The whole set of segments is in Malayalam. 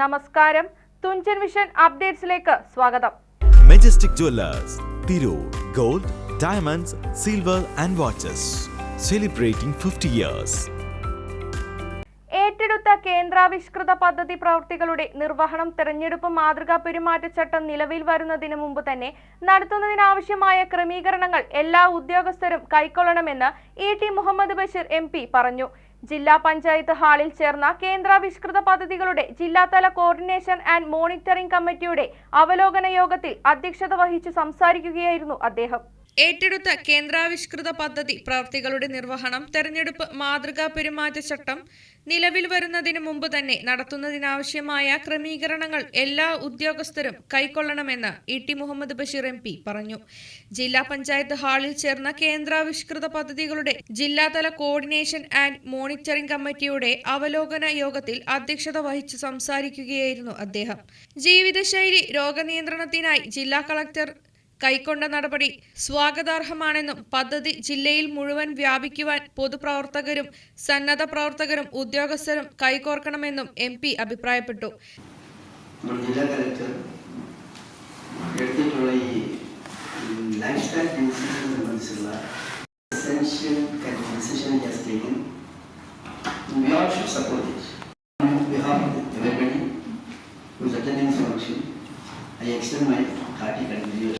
നമസ്കാരം. തുഞ്ചൻ വിഷൻ അപ്ഡേറ്റ്സിലേക്ക് സ്വാഗതം. Majestic jewellers Tirur gold diamonds silver and watches celebrating fifty years ഏറ്റെടുത്ത കേന്ദ്രാവിഷ്കൃത പദ്ധതി പ്രവൃത്തികളുടെ നിർവഹണം തെരഞ്ഞെടുപ്പ് മാതൃകാ പെരുമാറ്റച്ചട്ടം നിലവിൽ വരുന്നതിന് മുമ്പ് തന്നെ നടത്തുന്നതിനാവശ്യമായ ക്രമീകരണങ്ങൾ എല്ലാ ഉദ്യോഗസ്ഥരും കൈക്കൊള്ളണമെന്ന് E T Muhammad Basheer M P പറഞ്ഞു. ജില്ലാ പഞ്ചായത്ത് ഹാളിൽ ചേർന്ന കേന്ദ്രാവിഷ്കൃത പദ്ധതികളുടെ ജില്ലാതല കോർഡിനേഷൻ ആൻഡ് മോണിറ്ററിംഗ് കമ്മിറ്റിയുടെ അവലോകന യോഗത്തിൽ അധ്യക്ഷത വഹിച്ചു സംസാരിക്കുകയായിരുന്നു അദ്ദേഹം. ഏറ്റെടുത്ത കേന്ദ്രാവിഷ്കൃത പദ്ധതി പ്രവൃത്തികളുടെ നിർവഹണം തെരഞ്ഞെടുപ്പ് മാതൃകാ പെരുമാറ്റച്ചട്ടം നിലവിൽ വരുന്നതിന് മുമ്പ് തന്നെ നടത്തുന്നതിനാവശ്യമായ ക്രമീകരണങ്ങൾ എല്ലാ ഉദ്യോഗസ്ഥരും കൈക്കൊള്ളണമെന്ന് E T Muhammad Basheer M P പറഞ്ഞു. ജില്ലാ പഞ്ചായത്ത് ഹാളിൽ ചേർന്ന കേന്ദ്രാവിഷ്കൃത പദ്ധതികളുടെ ജില്ലാതല കോർഡിനേഷൻ ആൻഡ് മോണിറ്ററിംഗ് കമ്മിറ്റിയുടെ അവലോകന യോഗത്തിൽ അധ്യക്ഷത വഹിച്ചു സംസാരിക്കുകയായിരുന്നു അദ്ദേഹം. ജീവിതശൈലി രോഗനിയന്ത്രണത്തിനായി ജില്ലാ കളക്ടർ കൈക്കൊണ്ട നടപടി സ്വാഗതാർഹമാണെന്നും പദ്ധതി ജില്ലയിൽ മുഴുവൻ വ്യാപിക്കുവാൻ പൊതുപ്രവർത്തകരും സന്നദ്ധ പ്രവർത്തകരും ഉദ്യോഗസ്ഥരും കൈകോർക്കണമെന്നും എം പി അഭിപ്രായപ്പെട്ടു I extend my hearty congratulations.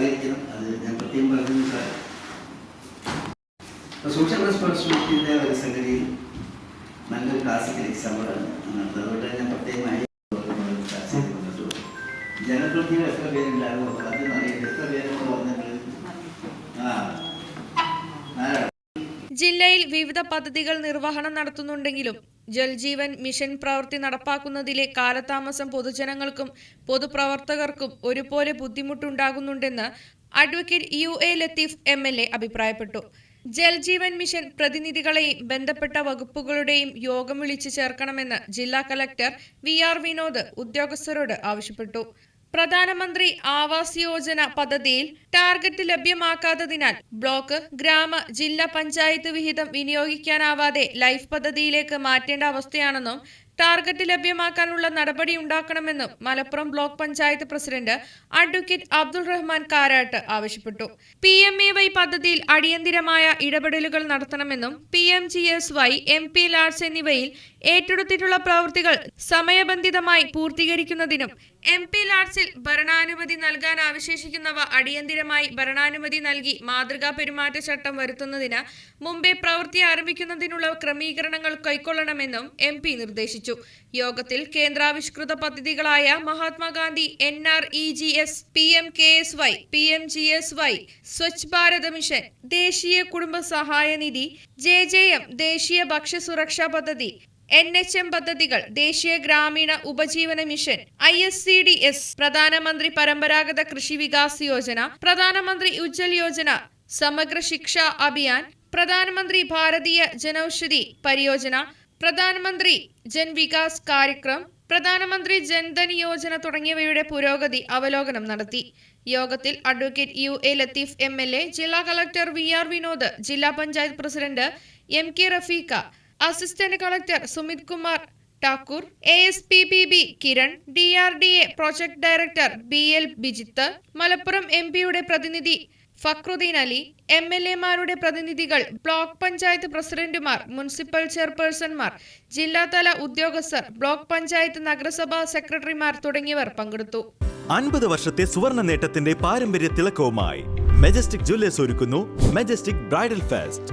സഹകരിക്കണം അത് ഞാൻ പ്രത്യേകം പറഞ്ഞു സാർ സോഷ്യൽ റെസ്പോൺസിബിലിറ്റിയുടെ ഒരു സംഗതിയിൽ നല്ലൊരു ക്ലാസിക്കൽ എക്സാമ്പിളാണ് അതിനകത്ത് അതുകൊണ്ട് ഞാൻ പ്രത്യേകമായി ജനപ്രതിനിധികൾ എത്ര പേരുണ്ടാകുമോ ആദ്യം അറിയാം എത്ര പേരെന്ന് പറഞ്ഞിട്ട് ആ. ജില്ലയിൽ വിവിധ പദ്ധതികൾ നിർവഹണം നടത്തുന്നുണ്ടെങ്കിലും ജൽജീവൻ മിഷൻ പ്രവൃത്തി നടപ്പാക്കുന്നതിലെ കാലതാമസം പൊതുജനങ്ങൾക്കും പൊതുപ്രവർത്തകർക്കും ഒരുപോലെ ബുദ്ധിമുട്ടുണ്ടാകുന്നുണ്ടെന്ന് advocate U A Latheef M L A അഭിപ്രായപ്പെട്ടു. ജൽജീവൻ മിഷൻ പ്രതിനിധികളെയും ബന്ധപ്പെട്ട വകുപ്പുകളുടെയും യോഗം വിളിച്ചു ചേർക്കണമെന്ന് ജില്ലാ കലക്ടർ വി ആർ വിനോദ് ഉദ്യോഗസ്ഥരോട് ആവശ്യപ്പെട്ടു. പ്രധാനമന്ത്രി ആവാസ് യോജന പദ്ധതിയിൽ ടാർഗറ്റ് ലഭ്യമാക്കാത്തതിനാൽ ബ്ലോക്ക് ഗ്രാമ ജില്ലാ പഞ്ചായത്ത് വിഹിതം വിനിയോഗിക്കാനാവാതെ ലൈഫ് പദ്ധതിയിലേക്ക് മാറ്റേണ്ട അവസ്ഥയാണെന്നും ടാർഗറ്റ് ലഭ്യമാക്കാനുള്ള നടപടി ഉണ്ടാക്കണമെന്നും Malappuram block panchayat president advocate Abdul Rahman Karat ആവശ്യപ്പെട്ടു. പി എം എ വൈ പദ്ധതിയിൽ അടിയന്തിരമായ ഇടപെടലുകൾ നടത്തണമെന്നും P M G S Y M P LADS എന്നിവയിൽ ഏറ്റെടുത്തിട്ടുള്ള പ്രവൃത്തികൾ സമയബന്ധിതമായി പൂർത്തീകരിക്കുന്നതിനും എം പി ലാർസിൽ ഭരണാനുമതി നൽകാൻ അവശേഷിക്കുന്നവ അടിയന്തിരമായി ഭരണാനുമതി നൽകി മാതൃകാ പെരുമാറ്റച്ചട്ടം വരുത്തുന്നതിന് മുമ്പേ പ്രവൃത്തി ആരംഭിക്കുന്നതിനുള്ള ക്രമീകരണങ്ങൾ കൈക്കൊള്ളണമെന്നും എം പി നിർദ്ദേശിച്ചു യോഗത്തിൽ കേന്ദ്രാവിഷ്കൃത പദ്ധതികളായ Mahatma Gandhi N R E G S P M K S Y P M G S Y Swachh Bharat mission ദേശീയ കുടുംബ സഹായ നിധി ജെ ജെ എം ദേശീയ ഭക്ഷ്യസുരക്ഷാ പദ്ധതി എൻ എച്ച് എം പദ്ധതികൾ ദേശീയ ഗ്രാമീണ ഉപജീവന mission I S C D S പ്രധാനമന്ത്രി പരമ്പരാഗത കൃഷി വികാസ് യോജന പ്രധാനമന്ത്രി ഉജ്ജൽ യോജന സമഗ്ര ശിക്ഷാ അഭിയാൻ പ്രധാനമന്ത്രി ഭാരതീയ ജനൌഷധി പരിയോജന പ്രധാനമന്ത്രി ജൻ വികാസ് കാര്യക്രം പ്രധാനമന്ത്രി ജൻധൻ യോജന തുടങ്ങിയവയുടെ പുരോഗതി അവലോകനം നടത്തി. യോഗത്തിൽ advocate U A Latheef M L A ജില്ലാ കളക്ടർ വി ആർ വിനോദ് ജില്ലാ panchayat president M K Rafeeqa assistant collector Sumit Kumar Thakur A S P B B Kiran D R D A project director B L Bijith Malappuram M പിയുടെ പ്രതിനിധി ഫക്രുദ്ദീൻ അലി എം എൽ എമാരുടെ പ്രതിനിധികൾ ബ്ലോക്ക് പഞ്ചായത്ത് പ്രസിഡന്റുമാർ മുനിസിപ്പൽ ചെയർപേഴ്സൺമാർ ജില്ലാതല ഉദ്യോഗസ്ഥർ ബ്ലോക്ക് പഞ്ചായത്ത് നഗരസഭാ സെക്രട്ടറിമാർ തുടങ്ങിയവർ പങ്കെടുത്തു. അൻപത് വർഷത്തെ സുവർണ നേട്ടത്തിന്റെ പാരമ്പര്യ തിളക്കവുമായി മെജസ്റ്റിക് ജ്വല്ലേഴ്സ് ഒരുക്കുന്നു Majestic bridal fest.